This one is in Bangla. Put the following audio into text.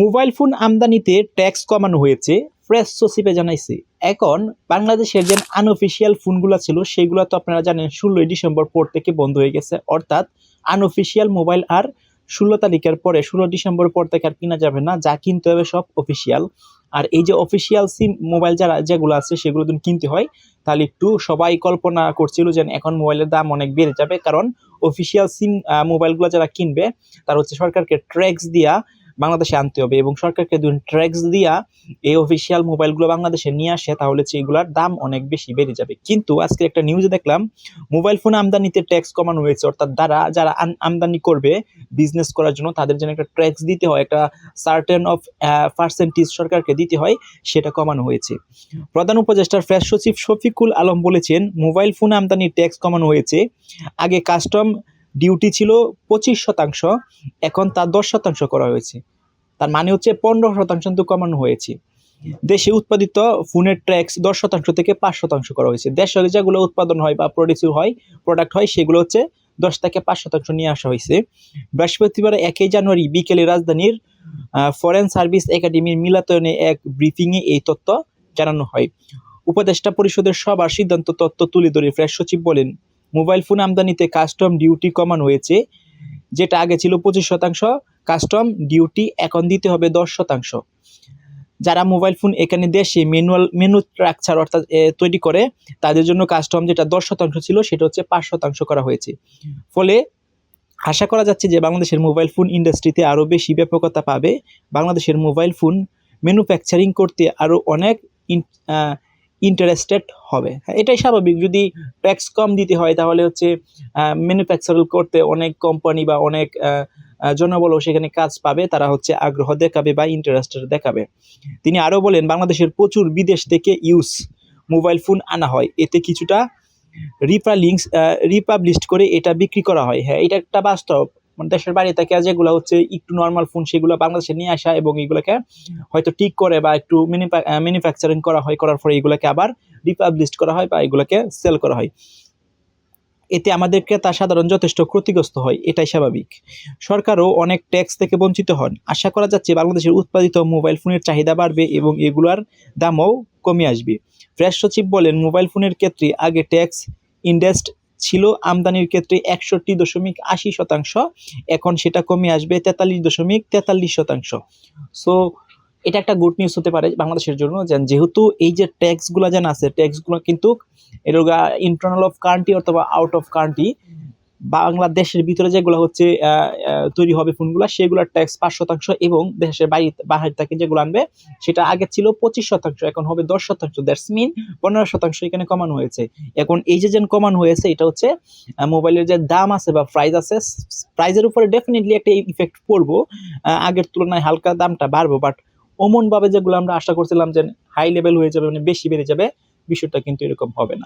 মোবাইল ফোন আমদানিতে ট্যাক্স কমানো হয়েছে, প্রেস সচিবে জানাইছে। এখন বাংলাদেশের যে আনঅফিসিয়াল ফোনগুলো ছিল, সেগুলো তো আপনারা জানেন, ষোলোই ডিসেম্বর পর থেকে বন্ধ হয়ে গেছে। অর্থাৎ আনঅফিসিয়াল মোবাইল আর ষোলো তারিখের পরে, ষোলো ডিসেম্বর পর থেকে আর কিনা যাবে না, যা কিনতে হবে সব অফিসিয়াল আর এই যে অফিসিয়াল সিম মোবাইল যারা, যেগুলো আছে, সেগুলো যদি কিনতে হয়, তাহলে একটু সবাই কল্পনা করছিল যে এখন মোবাইলের দাম অনেক বেড়ে যাবে। কারণ অফিসিয়াল সিম মোবাইলগুলো যারা কিনবে, তার হচ্ছে সরকারকে ট্র্যাক্স দিয়া বাংলাদেশে আনতে হবে এবং সরকারকে যদি ট্র্যাক্স দিয়া এই অফিসিয়াল মোবাইলগুলো বাংলাদেশে নিয়ে আসে, তাহলে এগুলোর দাম অনেক বেশি বেড়ে যাবে। কিন্তু আজকে একটা নিউজে দেখলাম মোবাইল ফোন আমদানিতে ট্যাক্স কমানো হয়েছে, অর্থাৎ দ্বারা যারা আমদানি করবে বিজনেস করার জন্য, তাদের জন্য একটা ট্যাক্স দিতে হয়, একটা সার্টেন অফ পার্সেন্টেজ সরকারকে দিতে হয়, সেটা কমানো হয়েছে। প্রধান উপদেষ্টার প্রেস সচিব শফিকুল আলম বলেছেন মোবাইল ফোন আমদানির ট্যাক্স কমানো হয়েছে। আগে কাস্টম ডিউটি ছিল পঁচিশ শতাংশ, এখন তা দশ শতাংশ করা হয়েছে। তার মানে হচ্ছে পনেরো শতাংশ কিন্তু কমানো হয়েছে। দেশে উৎপাদিত ফোনের ট্যাক্স দশ শতাংশ থেকে পাঁচ শতাংশ করা হয়েছে। দেশে যেগুলো উৎপাদন হয় বা প্রডিউস হয় প্রোডাক্ট হয়, সেগুলো হচ্ছে দশ থেকে পাঁচ শতাংশ নিয়ে আসা হয়েছে। বৃহস্পতিবার একই জানুয়ারি বিকেলে রাজধানীর ফরেন সার্ভিস একাডেমির মিলাতনে এক ব্রিফিংয়ে এই তথ্য জানানো হয়। উপদেষ্টা পরিষদের সবার সিদ্ধান্ত তথ্য তুলে ধরে ফ্রেশ সচিব বলেন মোবাইল ফোন আমদানিতে কাস্টম ডিউটি কমানো হয়েছে, যেটা আগে ছিল পঁচিশ শতাংশ, কাস্টম ডিউটি এখন দিতে হবে দশ শতাংশ। যারা মোবাইল ফোন এখানে দেশে ম্যানুয়াল মেনু স্ট্রাকচার অর্থাৎ তৈরি করে, তাদের জন্য কাস্টম যেটা দশ শতাংশ ছিল, সেটা হচ্ছে পাঁচ শতাংশ করা হয়েছে। ফলে আশা করা যাচ্ছে যে বাংলাদেশের মোবাইল ফোন ইন্ডাস্ট্রিতে আরও বেশি ব্যাপকতা পাবে। বাংলাদেশের মোবাইল ফোন ম্যানুফ্যাকচারিং করতে আরও অনেক ইন্টারেস্টেড হবে। হ্যাঁ এটাই স্বাভাবিক। যদি ট্যাক্স কম দিতে হয়, তাহলে হচ্ছে ম্যানুফ্যাকচার করতে অনেক কোম্পানি বা অনেক জনবলও সেখানে কাজ পাবে, তারা হচ্ছে আগ্রহ দেখাবে বা ইন্টারেস্টেড দেখাবে। তিনি আরও বলেন, বাংলাদেশের প্রচুর বিদেশ থেকে ইউজ মোবাইল ফোন আনা হয়। এতে কিছুটা রিপালিংস রিপাবলিশ করে এটা বিক্রি করা হয়। হ্যাঁ এটা একটা বাস্তব। মানে দেশের বাইরে থেকে যেগুলো হচ্ছে একটু নর্মাল ফোন সেগুলো বাংলাদেশে নিয়ে আসা এবং এগুলোকে হয়তো ঠিক করে বা একটু ম্যানুফ্যাকচারিং করা হয়, করার পরে এগুলোকে আবার রিপাবলিশ করা হয় বা এগুলোকে সেল করা হয়। এতে আমাদের ক্রেতা সাধারণ যথেষ্ট ক্ষতিগ্রস্ত হয়, এটাই স্বাভাবিক। সরকারও অনেক ট্যাক্স থেকে বঞ্চিত হন। আশা করা যাচ্ছে বাংলাদেশের উৎপাদিত মোবাইল ফোনের চাহিদা বাড়বে এবং এগুলোর দামও কমে আসবে। প্রেস সচিব বলেন মোবাইল ফোনের ক্ষেত্রে আগে ট্যাক্স ইন্ডেস্ট ছিল আমদানির ক্ষেত্রে একষট্টি দশমিক আশি শতাংশ, এখন সেটা কমে আসবে তেতাল্লিশ দশমিক তেতাল্লিশ শতাংশ। সো এটা একটা গুড নিউজ হতে পারে বাংলাদেশের জন্য যেন যেহেতু এই যে ট্যাক্সগুলো যেন আছে ট্যাক্সগুলো কিন্তু এরোগা ইন্টারনাল অফ কান্ট্রি অথবা আউট অফ কান্ট্রি বাংলাদেশের ভিতরে যেগুলো হচ্ছে তৈরি হবে ফোনগুলো, সেগুলোর ট্যাক্স পাঁচ শতাংশ এবং দেশের বাইরে বাহির থেকে যেগুলো আনবে, সেটা আগে ছিল পঁচিশ শতাংশ, এখন হবে দশ শতাংশ। দ্যাটস মিন পনেরো শতাংশ এখানে কমানো হয়েছে। এখন এই যে যেন কমানো হয়েছে, এটা হচ্ছে মোবাইলের যে দাম আছে বা প্রাইস আছে প্রাইজের উপরে ডেফিনেটলি একটা ইফেক্ট পড়ব। আগের তুলনায় হালকা দামটা বাড়বো বাট অমন ভাবে যেগুলো আমরা আশা করছিলাম যে হাই লেভেল হয়ে যাবে মানে বেশি বেড়ে যাবে, বিষয়টা কিন্তু এরকম হবে না।